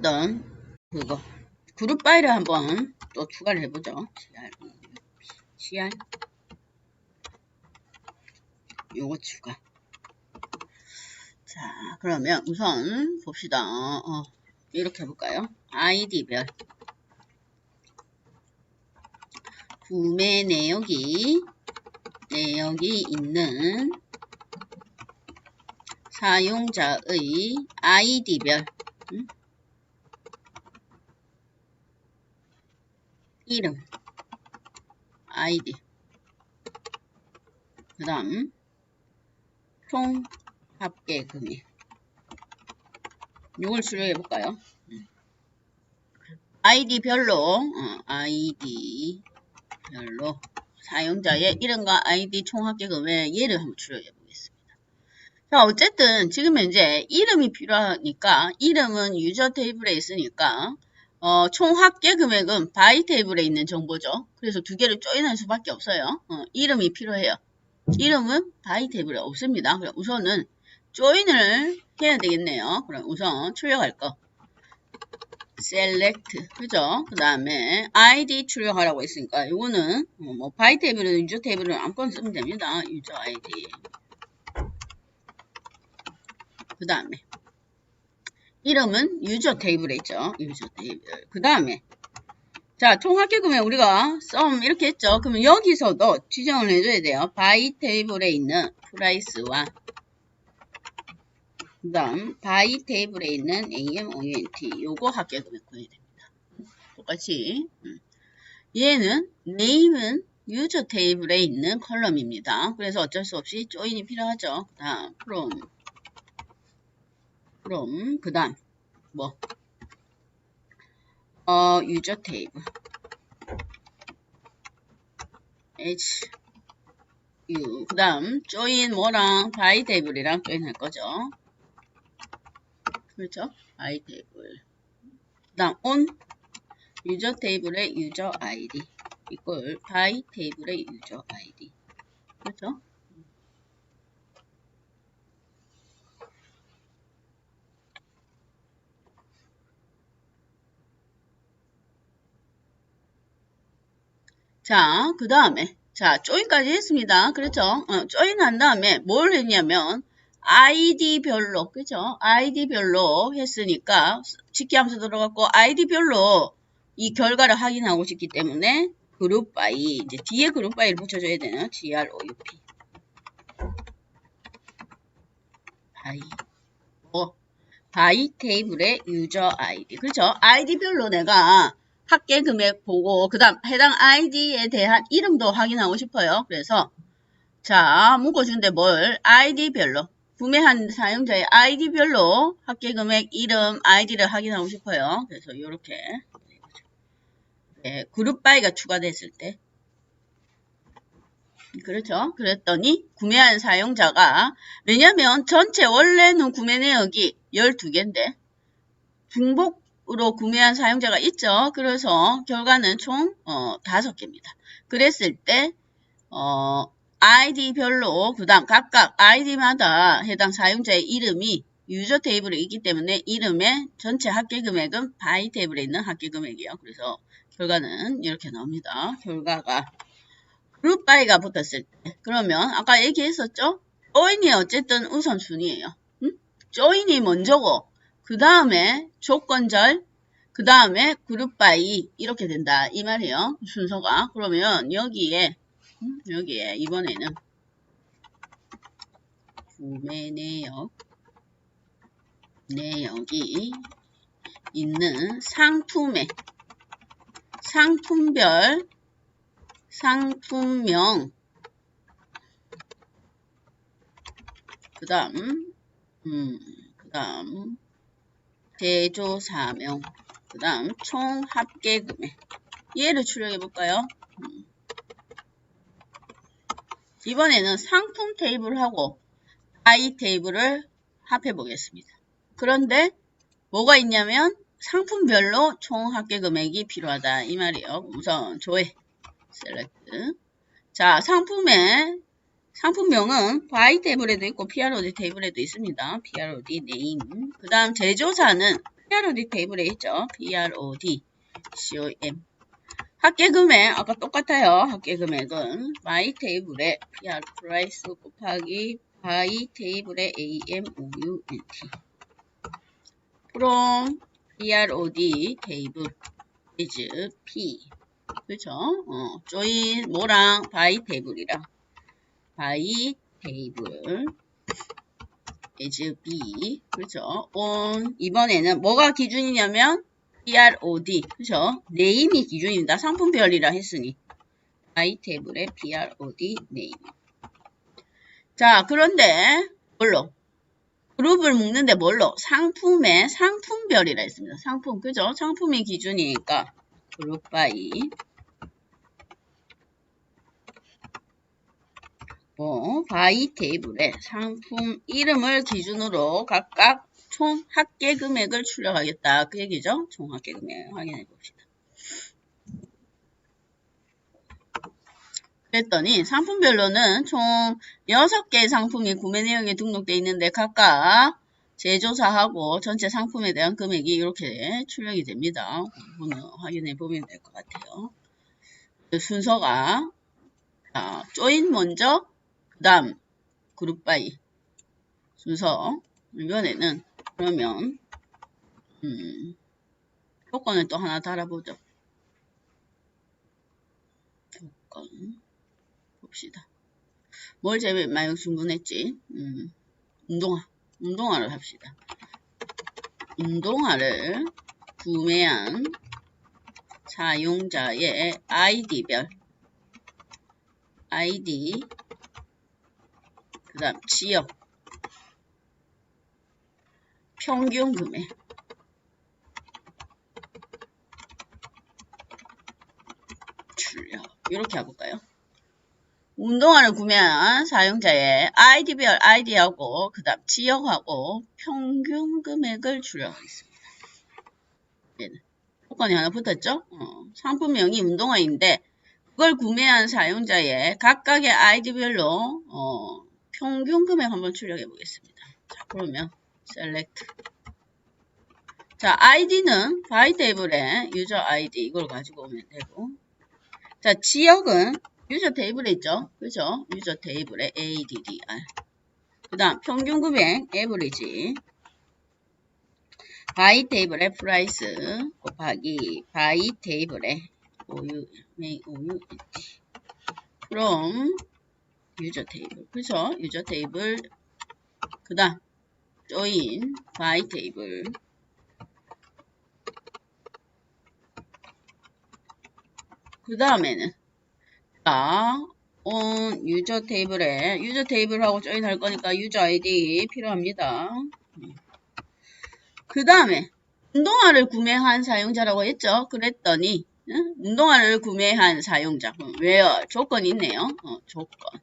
했던 그거 그룹 파일을 한번 또 추가를 해보죠. CR, 요거 추가. 자, 그러면 우선 봅시다. 어, 이렇게 해볼까요? 아이디별 구매 내역이 내역이 있는 사용자의 아이디별 음? 이름. 아이디. 그 다음 총 합계 금액. 이걸 수령해 볼까요? 아이디별로 어, 아이디별로. 사용자의 이름과 아이디 총 합계 금액 얘를 한번 추려해 보겠습니다. 자 어쨌든 지금 현재 이름이 필요하니까 이름은 유저 테이블에 있으니까 어, 총 합계 금액은 바이 테이블에 있는 정보죠. 그래서 두 개를 조인할 수밖에 없어요. 어, 이름이 필요해요. 이름은 바이 테이블에 없습니다. 그럼 우선은 조인을 해야 되겠네요. 그럼 우선 출력할 거. select 그죠? 그 다음에 id 출력하라고 했으니까 이거는 뭐 바이 테이블은 유저 테이블은 아무거나 쓰면 됩니다. 유저 id 그 다음에 이름은 유저 테이블에 있죠. 유저 테이블 그 다음에 자, 총 합계금액 우리가 썸 이렇게 했죠. 그러면 여기서도 지정을 해줘야 돼요. 바이 테이블에 있는 프라이스와 그 다음 바이 테이블에 있는 AMOUNT 요거 합계금액 구해야 됩니다. 똑같이 음. 얘는 네임은 유저 테이블에 있는 컬럼입니다. 그래서 어쩔 수 없이 조인이 필요하죠. 그 다음 from from 그 다음 뭐 어, 유저 테이블 h u 그 다음 join 뭐랑 바이 테이블이랑 조인 할 거죠. 그렇죠? 바이 테이블 그 다음 on 유저 테이블의 유저 아이디 이걸 바이 테이블의 유저 아이디 그렇죠? 자, 그 다음에, 자, 조인까지 했습니다. 그렇죠? 어, 조인 한 다음에 뭘 했냐면, 아이디별로, 그죠? 아이디별로 했으니까, 직기 함수 들어갔고, 아이디별로 이 결과를 확인하고 싶기 때문에, 그룹 바이, 이제 뒤에 그룹 바이를 붙여줘야 되는 GROUP. 바이. 뭐, 바이 테이블의 유저 아이디. 그렇죠? 아이디별로 내가 합계 금액 보고 그 다음 해당 아이디에 대한 이름도 확인하고 싶어요. 그래서 자 묶어준데 뭘 아이디별로 구매한 사용자의 아이디별로 합계 금액 이름 아이디를 확인하고 싶어요. 그래서 이렇게 네, 그룹 바이가 추가됐을 때 그렇죠. 그랬더니 구매한 사용자가 왜냐면 전체 원래는 구매 내역이 12개인데 중복 으로 구매한 사용자가 있죠. 그래서 결과는 총 어, 5개입니다. 그랬을 때 어, 아이디별로 그 다음 각각 아이디마다 해당 사용자의 이름이 유저 테이블에 있기 때문에 이름의 전체 합계 금액은 바이 테이블에 있는 합계 금액이에요. 그래서 결과는 이렇게 나옵니다. 결과가 그룹 바이가 붙었을 때 그러면 아까 얘기했었죠? 조인이 어쨌든 우선순위예요. 응? 조인이 먼저고 그 다음에 조건절, 그 다음에 그룹 바이 이렇게 된다. 이 말이에요. 순서가. 그러면 여기에 음, 여기에 이번에는 구매 내역 내역이 있는 상품에 상품별 상품명. 그 다음 음, 그 다음 대조사명 그 다음 총 합계 금액 얘를 출력해 볼까요? 음. 이번에는 상품 테이블하고 아이 테이블을 합해 보겠습니다. 그런데 뭐가 있냐면 상품별로 총 합계 금액이 필요하다 이 말이에요. 우선 조회 셀렉트 자 상품의 상품명은 바이 테이블에도 있고 PROD 테이블에도 있습니다. PROD 네임. 그 다음 제조사는 PROD 테이블에 있죠. PROD, COM. 합계 금액, 아까 똑같아요. 합계 금액은 by 테이블에 PR 프라이스 곱하기 by 테이블에 AM, OU, NT. from PROD 테이블 is P. 그죠? 어, join 뭐랑 by 테이블이랑 by 테이블 is B. 그죠? on 이번에는 뭐가 기준이냐면 PROD. 그죠? 네임이 기준입니다. 상품별이라 했으니 by 테이블의 PROD 네임. 자, 그런데 뭘로? 그룹을 묶는데 뭘로? 상품의 상품별이라 했습니다. 상품, 그죠? 상품이 기준이니까 그룹 바 이뭐 바이 테이블에 상품 이름을 기준으로 각각 총 합계 금액을 출력하겠다. 그 얘기죠? 총 합계 금액 확인해 봅시다. 그랬더니 상품별로는 총 6개의 상품이 구매 내역에 등록되어 있는데 각각 제조사하고 전체 상품에 대한 금액이 이렇게 출력이 됩니다. 이거는 확인해 보면 될 것 같아요. 그 순서가 자, 조인 먼저 그 다음 그룹 바이 순서 이번에는 그러면 음, 조건을 또 하나 달아보죠. 조건 봅시다. 뭘 제일 많이 주문했지? 음, 운동화. 운동화를 합시다. 운동화를 구매한 사용자의 아이디별 아이디 그 다음 지역 평균 금액 출력 이렇게 해볼까요? 운동화를 구매한 사용자의 아이디별 아이디하고 그 다음 지역하고 평균 금액을 출력하겠습니다. 얘는 조건이 하나 붙었죠? 어, 상품명이 운동화인데 그걸 구매한 사용자의 각각의 아이디별로 어, 평균 금액 한번 출력해 보겠습니다. 자 그러면 select 자 아이디는 바이 테이블에 유저 아이디 이걸 가지고 오면 되고 자 지역은 유저 테이블에 있죠. 그죠? 유저 테이블에 ADDR. 그 다음 평균 금액 에버리지 바이 테이블의 프라이스 곱하기 바이 테이블의 OU, OU, from 유저 테이블. 그죠? 유저 테이블 그 다음 join 바이 테이블 그 다음에는 자, on 유저 테이블에 유저 테이블하고 조인 할 거니까 유저 아이디 필요합니다. 그 다음에 운동화를 구매한 사용자라고 했죠. 그랬더니 응? 운동화를 구매한 사용자 왜요? 조건이 있네요. 어, 조건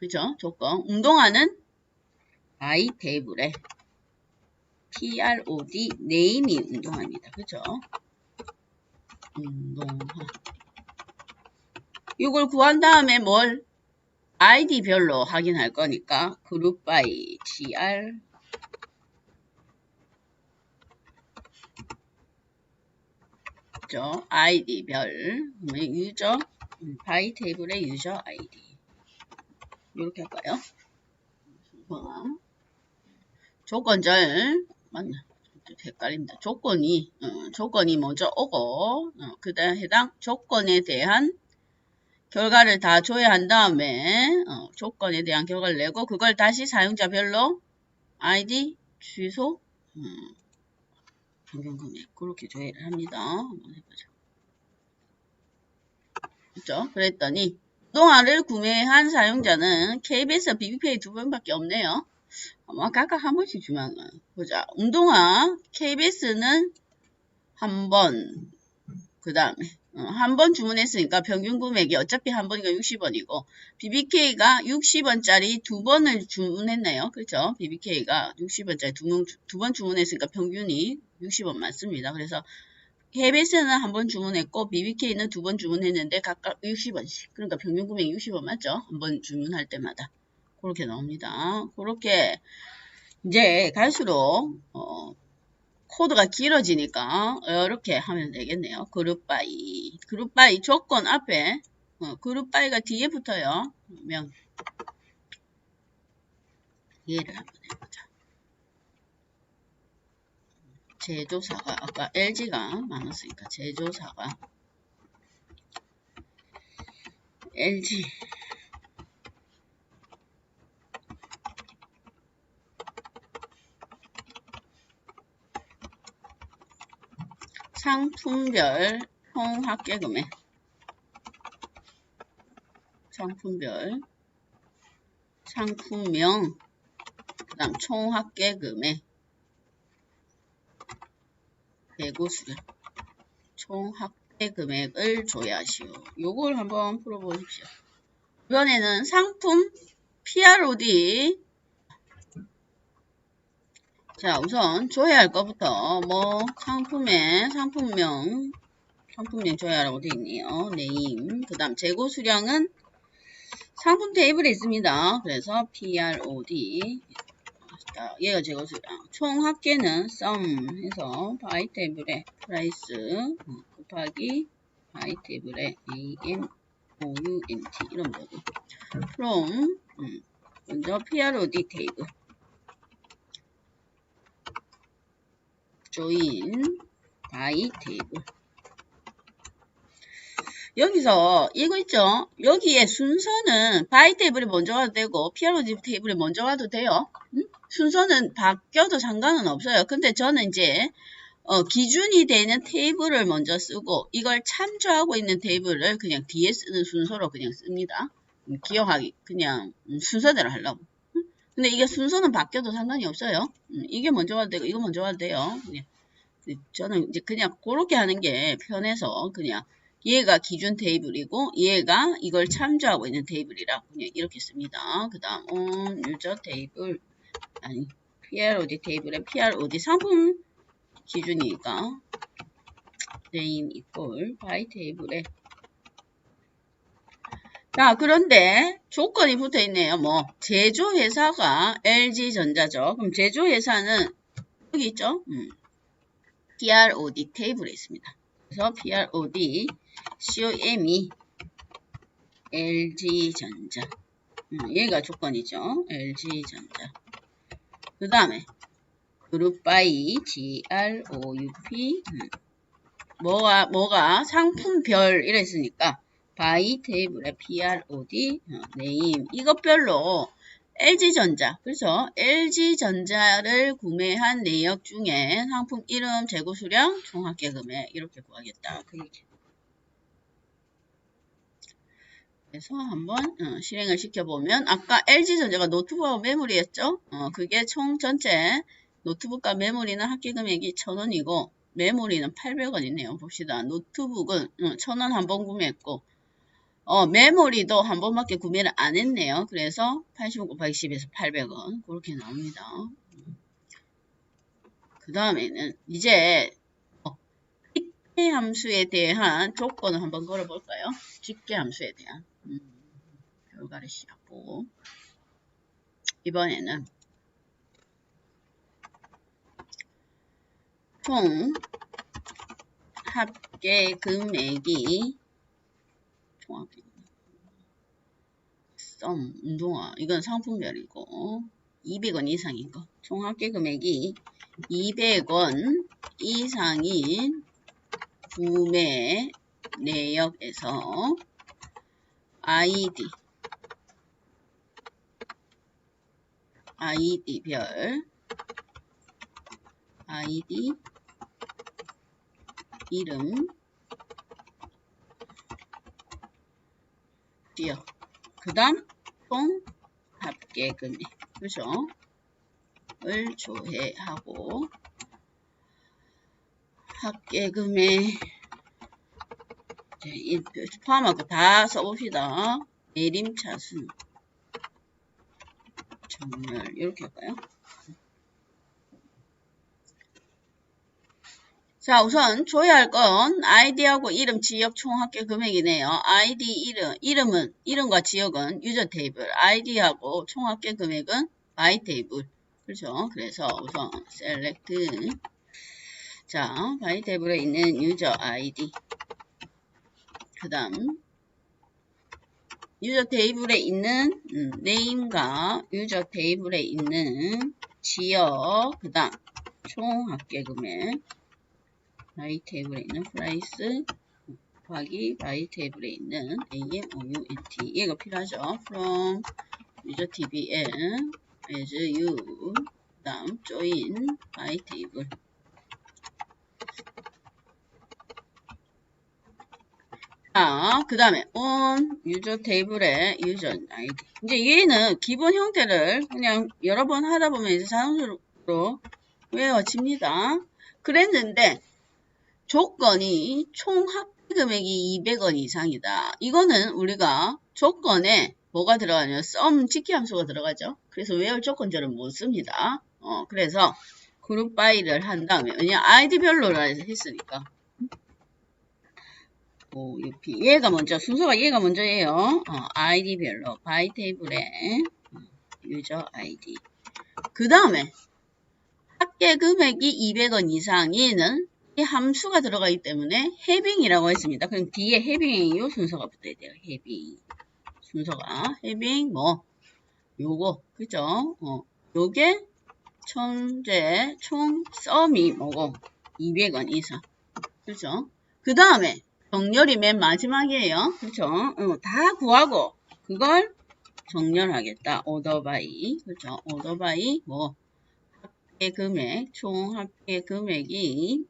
그죠? 조건. 운동화는 i 테이블에 prod 네임이 운동화입니다. 그죠? 운동화. 이걸 구한 다음에 뭘? 아이디별로 확인할 거니까 그룹 바이 gr 죠? 아이디별. 유저? 바이 테이블의 유저 아이디 이렇게 할까요? 조건절 맞나? 헷갈립니다. 조건이 어, 조건이 먼저 오고 어, 그다음 해당 조건에 대한 결과를 다 줘야 한 다음에 어, 조건에 대한 결과를 내고 그걸 다시 사용자별로 아이디, 주소, 음, 평균 금액 그렇게 조회를 합니다. 한번 해보죠. 그렇죠? 그랬더니 동화를 구매한 사용자는 KBS BBPay 두 번밖에 없네요. 아마 각각 한 번씩 주면 보자. 운동화 KBS는 한 번, 그 다음에 어, 한번 주문했으니까 평균 금액이 어차피 한 번이가 60원이고 BBK가 60원짜리 두 번을 주문했네요. 그렇죠? BBK가 60원짜리 두 번 주문했으니까 평균이 60원 맞습니다. 그래서 KBS는 한 번 주문했고 BBK는 두 번 주문했는데 각각 60원씩. 그러니까 평균 금액이 60원 맞죠? 한 번 주문할 때마다. 그렇게 나옵니다. 그렇게 이제 갈수록 어, 코드가 길어지니까 이렇게 하면 되겠네요. 그룹 바이. 그룹 바이 조건 앞에 어, 그룹 바이가 뒤에 붙어요. 그러면 이해를 한번 해보자. 제조사가 아까 LG가 많았으니까 제조사가 LG 상품별 총 합계 금액 상품별 상품명 그 다음 총 합계 금액 배고수량 총합계금액을 조회하시오. 요걸 한번 풀어보십시오. 이번에는 상품 PROD 자, 우선 조회할 것부터 뭐 상품의 상품명 상품명 조회하라고 되어 있네요. 네임. 그 다음 재고 수량은 상품 테이블에 있습니다. 그래서 PROD 자, 얘가 재고 수량. 총 합계는 sum 해서 바이 테이블에 price 곱하기 바이 테이블에 AM OUNT 이런 거고 from 음, 먼저 PROD 테이블 join by table. 여기서 이거 있죠? 여기에 순서는 by table이 먼저 가도 되고 PROD 테이블이 먼저 가도 돼요. 음? 순서는 바뀌어도 상관은 없어요. 근데 저는 이제 어, 기준이 되는 테이블을 먼저 쓰고 이걸 참조하고 있는 테이블을 그냥 뒤에 쓰는 순서로 그냥 씁니다. 음, 기억하기 그냥 음, 순서대로 하려고. 근데 이게 순서는 바뀌어도 상관이 없어요. 음, 이게 먼저 와도 되고 이거 먼저 와도 돼요. 그냥. 그 저는 이제 그냥 그렇게 하는 게 편해서 그냥 얘가 기준 테이블이고 얘가 이걸 참조하고 있는 테이블이라 그냥 이렇게 씁니다. 그 다음 on user 테이블 아니 PROD 테이블에 PROD 상품 기준이니까 name equal by 테이블에 자, 그런데 조건이 붙어 있네요. 뭐, 제조회사가 LG전자죠. 그럼 제조회사는 여기 있죠? 음. PROD 테이블에 있습니다. 그래서 PROD COM이 LG전자. 음, 얘가 조건이죠. LG전자. 그 다음에 그룹 바이 GROUP 음. 뭐가 뭐가? 상품별 이랬으니까 바이 테이블에 PROD 어, 네임. 이것별로 LG전자. 그래서 LG전자를 구매한 내역 중에 상품 이름, 재고 수량, 총합계 금액 이렇게 구하겠다. 그 얘기. 그래서 한번 어, 실행을 시켜보면 아까 LG전자가 노트북하고 메모리였죠? 어, 그게 총 전체 노트북과 메모리는 합계 금액이 1000원이고 메모리는 800원이네요. 봅시다. 노트북은 어, 1000원 한 번 구매했고 어, 메모리도 한 번밖에 구매를 안 했네요. 그래서 85 곱하기 10에서 800원 그렇게 나옵니다. 그 다음에는 이제 어, 집계 함수에 대한 조건을 한번 걸어볼까요? 집계 함수에 대한 음, 결과를 시작보고. 이번에는 총 합계 금액이 정확히 썸 운동화 이건 상품별이고 200원 이상인 거. 총합계 금액이 200원 이상인 구매 내역에서 아이디 아이디별. 아이디. 이름. 지역. 그 다음 총 합계 금액 그죠? 을 조회하고 합계 금액 포함하고 다 써봅시다. 내림차순 정렬 이렇게 할까요? 자, 우선 조회할 건 아이디하고 이름, 지역, 총 합계 금액이네요. 아이디, 이름, 이름은, 이름과 지역은 유저 테이블, 아이디하고 총 합계 금액은 바이 테이블. 그렇죠? 그래서 우선 select 자, 바이 테이블에 있는 유저 아이디. 그 다음, 유저 테이블에 있는 음, 네임과 유저 테이블에 있는 지역, 그 다음, 총 합계 금액. 바이 테이블에 있는 프라이스, 곱하기 바이 테이블에 있는 AMOUNT. 얘가 필요하죠. from 유저 TBN as you. 그 다음, join 바이 테이블. 자, 그 다음에 on 유저 테이블의 유저 아이디. 이제 얘는 기본 형태를 그냥 여러 번 하다 보면 이제 자동적으로 외워집니다. 그랬는데 조건이 총 합계 금액이 200원 이상이다. 이거는 우리가 조건에 뭐가 들어가냐? 썸 직기 함수가 들어가죠. 그래서 외울 조건절은 못 씁니다. 어, 그래서 그룹 바이를 한 다음에 왜냐 아이디별로 했으니까 O, U, P. 얘가 먼저, 순서가 얘가 먼저예요. 어, 아이디별로, 바이 테이블에, 유저 아이디. 그 다음에, 합계 금액이 200원 이상에는 이 함수가 들어가기 때문에 해빙이라고 했습니다. 그럼 뒤에 해빙 요 순서가 붙어야 돼요. 해빙. 순서가, 해빙, 뭐, 요거, 그죠? 어, 요게, 천재, 총, 썸이 뭐고, 200원 이상. 그죠? 그 다음에, 정렬이 맨 마지막이에요. 그렇죠? 어, 다 구하고 그걸 정렬하겠다. 오더바이. 그렇죠? 오더바이 뭐 합계 금액, 총 합계 금액이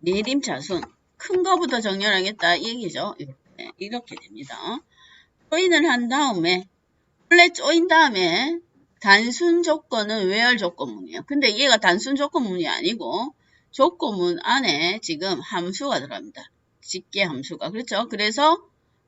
내림 차순 큰 거부터 정렬하겠다 이 얘기죠. 이렇게 이렇게 됩니다. 조인을 한 다음에 원래 조인 다음에 단순 조건은 외열 조건문이에요. 근데 얘가 단순 조건문이 아니고 조건문 안에 지금 함수가 들어갑니다. 집계 함수가. 그렇죠? 그래서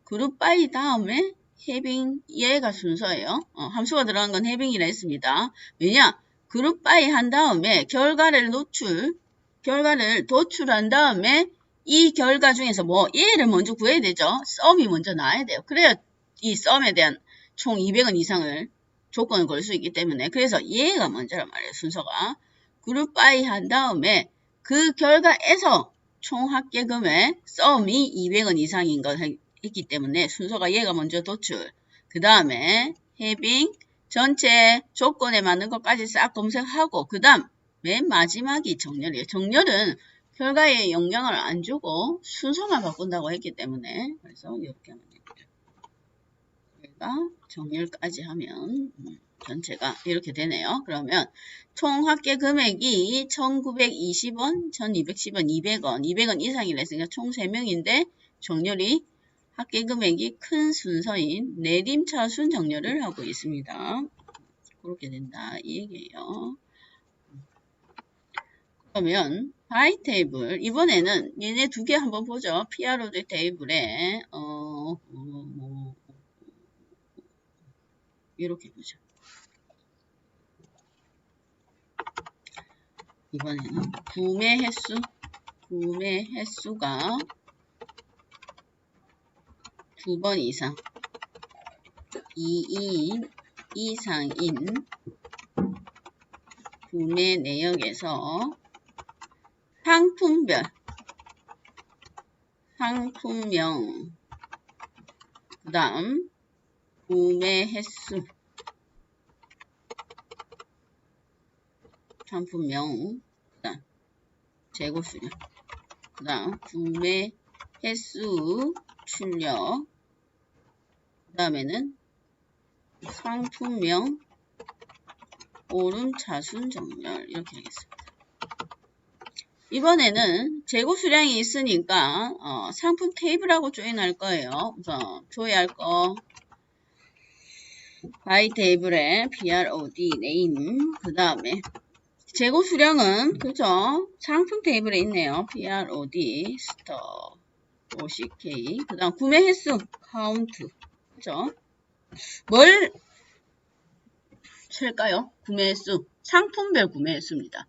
그룹 바이 다음에 해빙 얘가 순서예요. 어, 함수가 들어간 건 해빙이라 했습니다. 왜냐? 그룹 바이 한 다음에 결과를 노출, 결과를 도출한 다음에 이 결과 중에서 뭐 얘를 먼저 구해야 되죠. 썸이 먼저 나와야 돼요. 그래야 이 썸에 대한 총 200원 이상을 조건을 걸 수 있기 때문에 그래서 얘가 먼저란 말이에요. 순서가. 그룹 바이 한 다음에 그 결과에서 총 합계 금액 썸이 200원 이상인 걸 했기 때문에 순서가 얘가 먼저 도출. 그 다음에 해빙 전체 조건에 맞는 것까지 싹 검색하고 그 다음 맨 마지막이 정렬이에요. 정렬은 결과에 영향을 안 주고 순서만 바꾼다고 했기 때문에 그래서 이렇게 하면 됩니다. 정렬까지 하면 음, 전체가 이렇게 되네요. 그러면 총 합계 금액이 1920원, 1210원, 200원, 200원 이상이라 했으니까 총 3명인데 정렬이 합계 금액이 큰 순서인 내림차순 정렬을 하고 있습니다. 그렇게 된다 이 얘기예요. 그러면 바이 테이블 이번에는 얘네 두 개 한번 보죠. PROD 테이블에 어, 어, 뭐, 이렇게 보죠. 이번에는 구매 횟수, 구매 횟수가 두 번 이상, 2인 이상인 구매 내역에서 상품별, 상품명, 그 다음 구매 횟수, 상품명, 그 다음 재고 수량, 그 다음 구매 횟수 출력, 그 다음에는 상품명, 오름 차순 정렬 이렇게 하겠습니다. 이번에는 재고 수량이 있으니까 어, 상품 테이블하고 조인할 거예요. 우선 조회할 거 바이 테이블에 BROD 네임 그 다음에 재고 수량은 그죠? 상품 테이블에 있네요. PROD 스토 50K 그 다음 구매 횟수 카운트 그죠? 뭘 셀까요? 구매 횟수 상품별 구매 횟수입니다.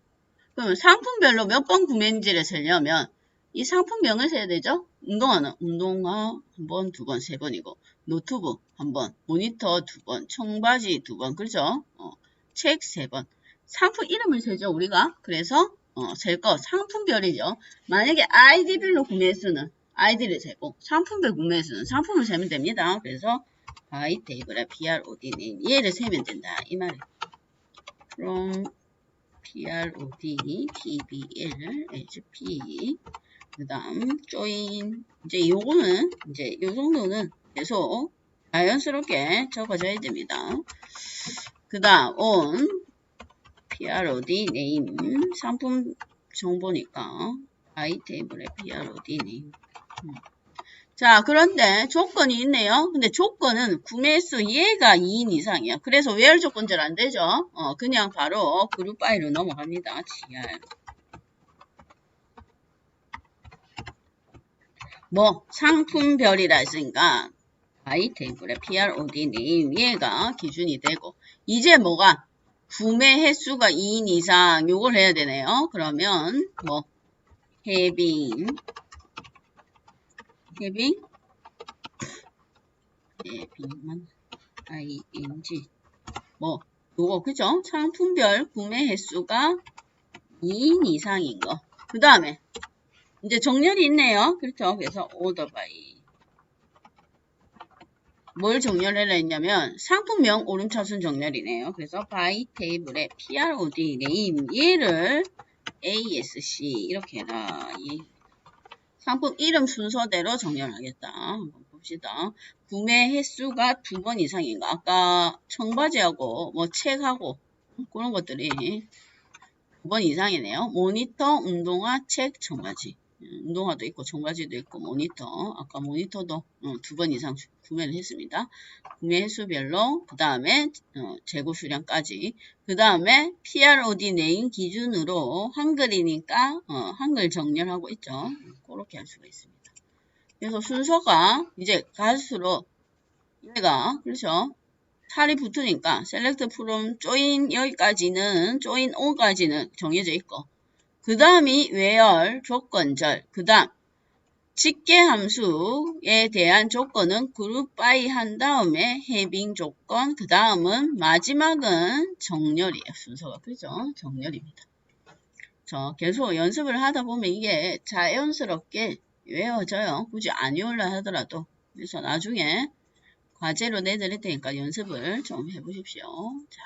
그러면 상품별로 몇 번 구매인지를 세려면 이 상품명을 세야 되죠? 운동화는 운동화 한 번, 두 번, 세 번이고 노트북 한 번, 모니터 두 번, 청바지 두 번, 그렇죠? 어, 책세 번. 상품 이름을 세죠, 우리가. 그래서, 어, 셀거 상품별이죠. 만약에 아이디별로 구매수는 아이디를 세고, 상품별 구매수는 상품을 세면 됩니다. 그래서, 바이 테이블에 PROD는 얘를 세면 된다. 이 말이에요. from PROD, TBL, HP, 그 다음, join. 이제 요거는, 이제 요 정도는 계속 자연스럽게 적어줘야 됩니다. 그 다음, on, PROD, name, 상품 정보니까, 아이테이블의 PROD, name. 음. 자, 그런데 조건이 있네요. 근데 조건은 구매수 얘가 2인 이상이야. 그래서 where 조건 잘 안 되죠. 어, 그냥 바로 그룹 파일로 넘어갑니다. gr. 뭐, 상품별이라 했으니까, 아이테이블의 PROD name 얘가 기준이 되고, 이제 뭐가, 구매 횟수가 2인 이상, 요걸 해야 되네요. 그러면, 뭐, having, having, having만, ing, 뭐, 요거, 그죠? 상품별 구매 횟수가 2인 이상인 거. 그 다음에, 이제 정렬이 있네요. 그렇죠. 그래서 order by. 뭘 정렬해라 했냐면 상품명 오름차순 정렬이네요. 그래서 by 테이블에 PROD name 얘를 ASC 이렇게 해라. 이 상품 이름 순서대로 정렬하겠다. 한번 봅시다. 구매 횟수가 두 번 이상인 거. 아까 청바지하고 뭐 책하고 그런 것들이 두 번 이상이네요. 모니터, 운동화, 책, 청바지. 음, 운동화도 있고 청바지도 있고 모니터 아까 모니터도 어, 두번 이상 주- 구매를 했습니다. 구매 횟수별로 그 다음에 어, 재고 수량까지 그 다음에 PROD 네임 기준으로 한글이니까 어, 한글 정렬하고 있죠. 그렇게 할 수가 있습니다. 그래서 순서가 이제 갈수록 얘가 그렇죠. 살이 붙으니까 select from join 여기까지는 join on까지는 정해져 있고 그 다음이 where 조건절. 그 다음 집계 함수에 대한 조건은 group by 한 다음에 having 조건. 그 다음은 마지막은 정렬이에요. 순서가 그죠? 정렬입니다. 저 계속 연습을 하다 보면 이게 자연스럽게 외워져요. 굳이 안 외우려 하더라도. 그래서 나중에 과제로 내드릴 테니까 연습을 좀 해보십시오. 자,